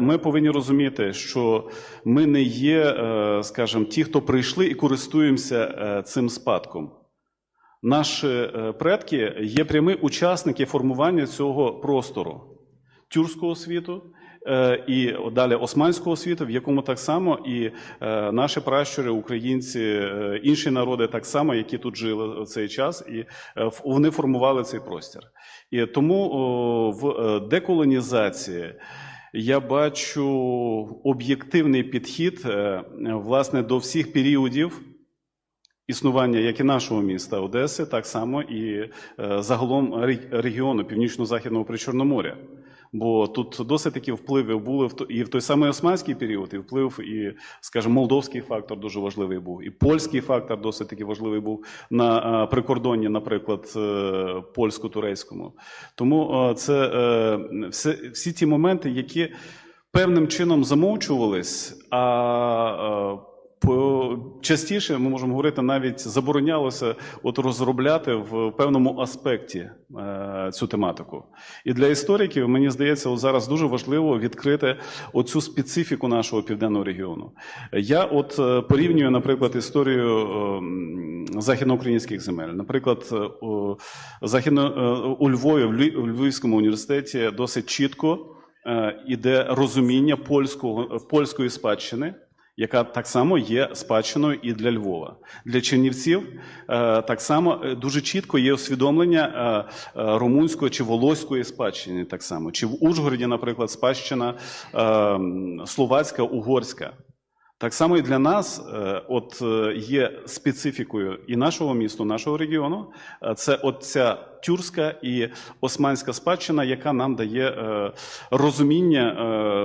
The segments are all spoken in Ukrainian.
Ми повинні розуміти, що ми не є, е, скажімо, ті, хто прийшли і користуємося е, цим спадком. Наші е, предки є прямі учасники формування цього простору тюркського світу і далі османського світу, в якому так само і наші пращури, українці, інші народи, так само, які тут жили в цей час, і вони формували цей простір. І тому в деколонізації я бачу об'єктивний підхід е, власне до всіх періодів існування як і нашого міста Одеси, так само і е, загалом регіону Північно-Західного Причорноморя. Бо тут досить такі впливи були і в той самий османський період, і вплив, і, скажімо, молдовський фактор дуже важливий був, і польський фактор досить таки важливий був на прикордонні, наприклад, е, польсько-турецькому. Тому це е, всі ті моменти, які певним чином замовчувались, а частіше ми можемо говорити, навіть заборонялося от розробляти в певному аспекті е, цю тематику. І для істориків мені здається, от зараз дуже важливо відкрити оцю специфіку нашого південного регіону. Я от е, порівнюю, наприклад, історію е, західноукраїнських земель. Наприклад, е, у, західно, е, у Львові, в Львівському університеті досить чітко е, іде розуміння польського, польської спадщини яка так само є спадщиною і для Львова. Для Чернівців е, так само е, дуже чітко є усвідомлення е, румунської чи волоської спадщини, так само. Чи в Ужгороді, наприклад, спадщина словацька, угорська. Так само і для нас, от є специфікою і нашого міста, нашого регіону. Це от ця тюркська і османська спадщина, яка нам дає розуміння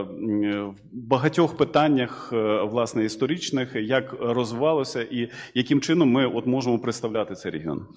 в багатьох питаннях, е, власне, історичних, як розвивалося і яким чином ми от можемо представляти цей регіон.